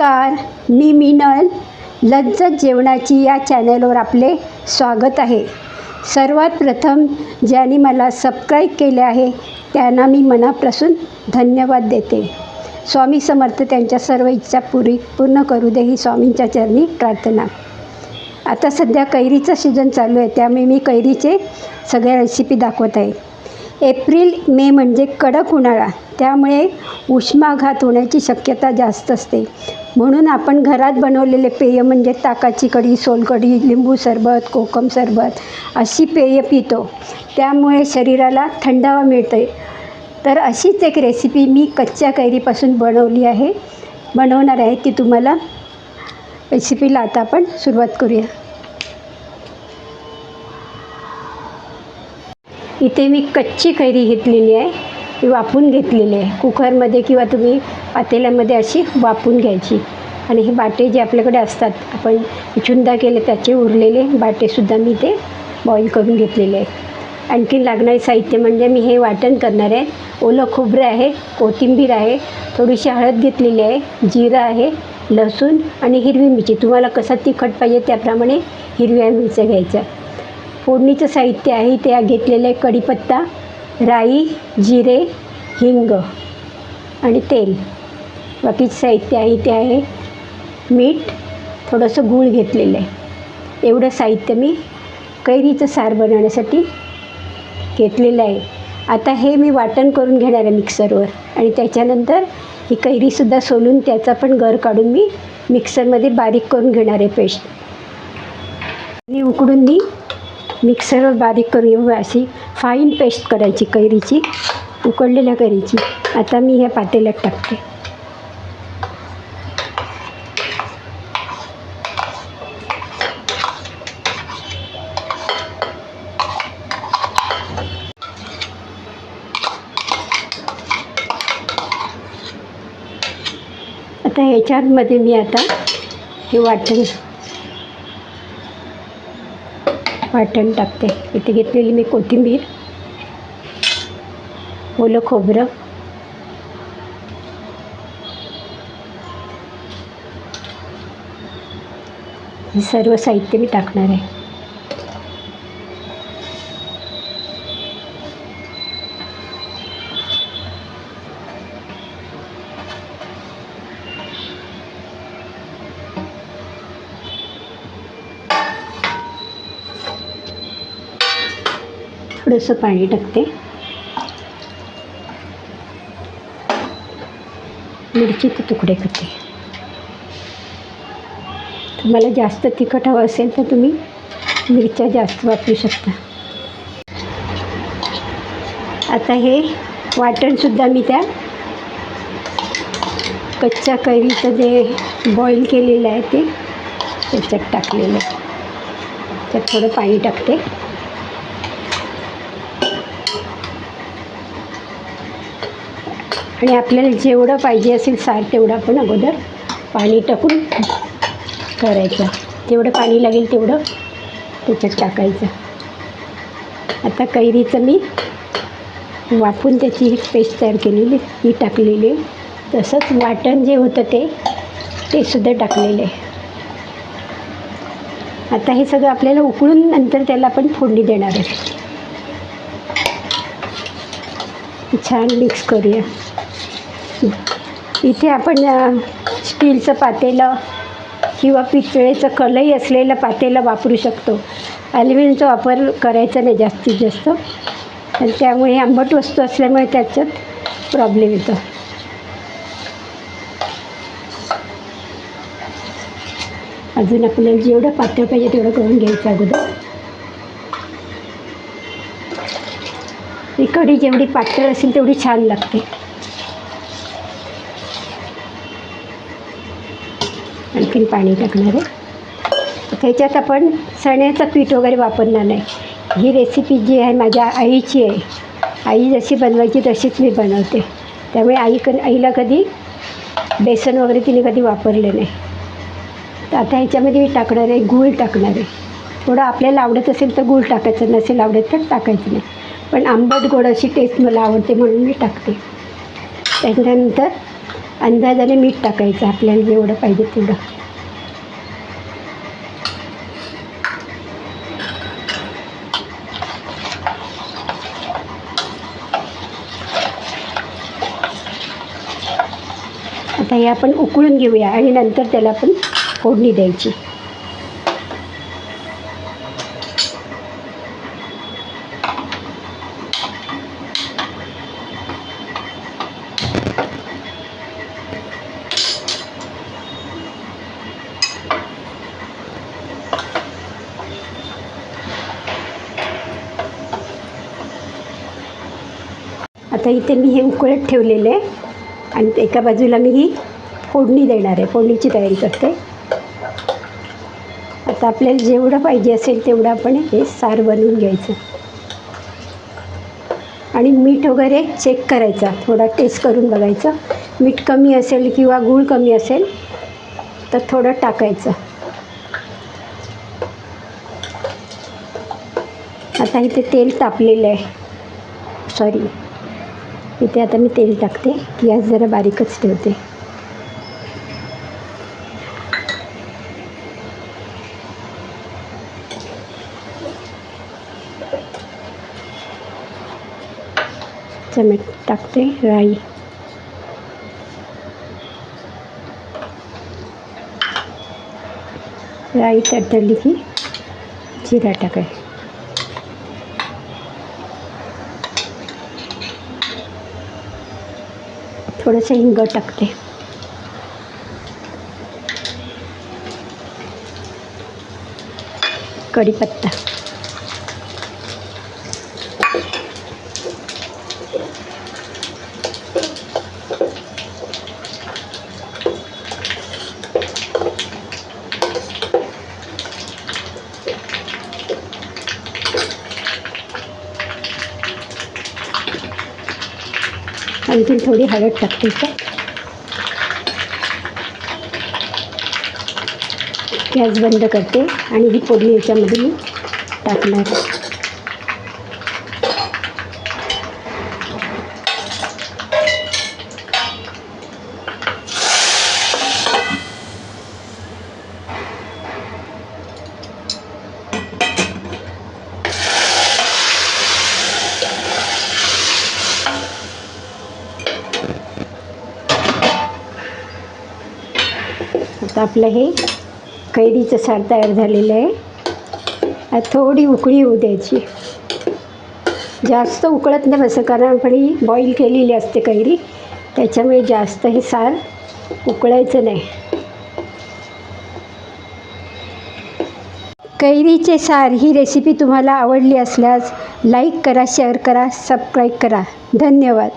नमस्कार. मी मीनल. लज्जत जेवणाची या चॅनलवर आपले स्वागत आहे. सर्वात प्रथम ज्यांनी मला सबस्क्राईब केले आहे त्यांना मी मनापासून धन्यवाद देते. स्वामी समर्थ त्यांच्या सर्व इच्छा पुरी पूर्ण करू दे ही स्वामींच्या चरणी प्रार्थना. आता सध्या कैरीचं सीझन चालू आहे त्यामुळे मी कैरीचे सगळ्या रेसिपी दाखवत आहे. एप्रिल मे म्हणजे कडक उन्हाळा त्यामुळे उष्माघात होण्याची शक्यता जास्त असते. म्हणून आपण घरात बनवलेले पेय म्हणजे ताकाची कढी सोलकढी लिंबू सरबत कोकम सरबत अशी पेय पितो. त्यामुळे शरीराला थंडावा मिळते तर अशीच एक रेसिपी मी कच्च्या कैरीपासून बनवली आहे. बनवणार आहे ती तुम्हाला रेसिपीला आता आपण सुरुवात करूया. इथे मी कच्ची कैरी घेतलेली आहे. वाफून घेतलेली आहे. कुकरमध्ये किंवा तुम्ही पातेल्यामध्ये अशी वाफून घ्यायची. आणि हे बाटे जे आपल्याकडे असतात आपण चुंदा केले त्याचे उरलेले बाटेसुद्धा मी ते बॉईल करून घेतलेले आहे आणखी लागणारे साहित्य म्हणजे मी हे वाटण करणार आहे. ओलं खोबरं आहे कोथिंबीर आहे थोडीशी हळद घेतलेली आहे जिरं आहे लसूण आणि हिरवी मिरची. तुम्हाला कसा तिखट पाहिजे त्याप्रमाणे हिरव्या मिरच्या घ्यायच्या. फोडणीचं साहित्य आहे ते घेतलेलं आहे कढीपत्ता. राई जिरे हिंग आणि तेल. बाकीचं साहित्य आहे ते आहे मीठ. थोडंसं गूळ घेतलेलं आहे. एवढं साहित्य मी कैरीचं सार बनवण्यासाठी घेतलेलं आहे. आता हे मी वाटण करून घेणार आहे मिक्सरवर आणि त्याच्यानंतर ही कैरीसुद्धा सोलून त्याचा पण गर काढून मी मिक्सरमध्ये बारीक करून घेणार आहे पेस्ट. आणि उकडून मी मिक्सरवर बारीक करून अशी फाईन पेस्ट करायची कैरीची उकडलेल्या कैरीची. आता मी ह्या पातेल्यात टाकते. आता ह्याच्यामध्ये मी आता हे वाटण वाटण टाकते. इथे घेतलेली मी कोथिंबीर ओलं खोबरं हे सर्व साहित्य मी टाकणार आहे. थोडंसं पाणी टाकते. मिरचीचे तुकडे करते. तुम्हाला जास्त तिखट हवं असेल तर तुम्ही मिरच्या जास्त वापरू शकता. आता हे वाटणसुद्धा मी त्या कच्च्या कैरीचं जे बॉईल केलेलं आहे ते त्याच्यात टाकलेलं आहे. त्यात थोडं पाणी टाकते. आणि आपल्याला जेवढं पाहिजे असेल सार तेवढं आपण अगोदर पाणी टाकून करायचं. जेवढं पाणी लागेल तेवढं त्याच्यात टाकायचं. आता कैरीचं मी वाफून त्याची एक पेस्ट तयार केलेली ती टाकलेली तसंच वाटण जे होतं ते ते सुद्धा टाकलेले आता हे सगळं आपल्याला उकळून नंतर त्याला आपण फोडणी देणार आहे. छान मिक्स करूया. इथे आपण स्टीलचं पातेलं किंवा पितळेचं कलई असलेलं पातेलं वापरू शकतो. ॲल्युमिनियमचा वापर करायचा नाही जास्तीत जास्त. आणि त्यामुळे आंबट वस्तू असल्यामुळे त्याच्यात प्रॉब्लेम येतो. अजून आपल्याला जेवढं पातळ पाहिजे तेवढं करून घ्यायचं अगोदर. ही कढी जेवढी पातळ असेल तेवढी छान लागते. आणखीन पाणी टाकणार आहे. त्याच्यात आपण चण्याचं पीठ वगैरे वापरणार नाही. ही रेसिपी जी आहे माझ्या आईची आहे. आई जशी बनवायची तशीच मी बनवते. त्यामुळे आई क आईला कधी बेसन वगैरे तिने कधी वापरले नाही. तर आता ह्याच्यामध्ये मी टाकणार आहे गूळ टाकणार आहे. थोडं आपल्याला आवडत असेल तर गूळ टाकायचं नसेल आवडत तर टाकायचं नाही. पण आंबट गोड अशी टेस्ट मला आवडते म्हणून मी टाकते. त्याच्यानंतर अंदाजाने मीठ टाकायचं आपल्याला जेवढं पाहिजे तेवढं. आता हे आपण उकळून घेऊया आणि नंतर त्याला आपण फोडणी द्यायची. आता इथे मी हे उकळत ठेवलेलं आहे. आणि एका बाजूला मी ही फोडणी देणार आहे. फोडणीची तयारी करते. आता आपल्याला जेवढं पाहिजे असेल तेवढं आपण हे सार बनवून घ्यायचं. आणि मीठ वगैरे चेक करायचा. थोडा टेस्ट करून बघायचं. मीठ कमी असेल किंवा गूळ कमी असेल तर थोडं टाकायचं. आता इथे तेल तापलेलं आहे. सॉरी इथे आता मी तेल टाकते. गॅस जरा बारीकच ठेवते. चमेट टाकते राई. राई तडतडली की जिरा टाकाय थोडंसं हिंग टाकते. कढीपत्ता. आणखी थोडी हळद टाकते गॅस बंद करते आणि ही फोडणी याच्यामध्ये मी टाकणार आता आपलं हे कैरीचं सार तयार झालेलं आहे. थोडी उकळी येऊ द्यायची. जास्त उकळत नाही बसं कारण आपण ही बॉईल केलेली असते कैरी. त्याच्यामुळे जास्त हे सार उकळायचं नाही. कैरीचे सार ही रेसिपी तुम्हाला आवडली असल्यास लाईक करा शेअर करा सबस्क्राईब करा. धन्यवाद.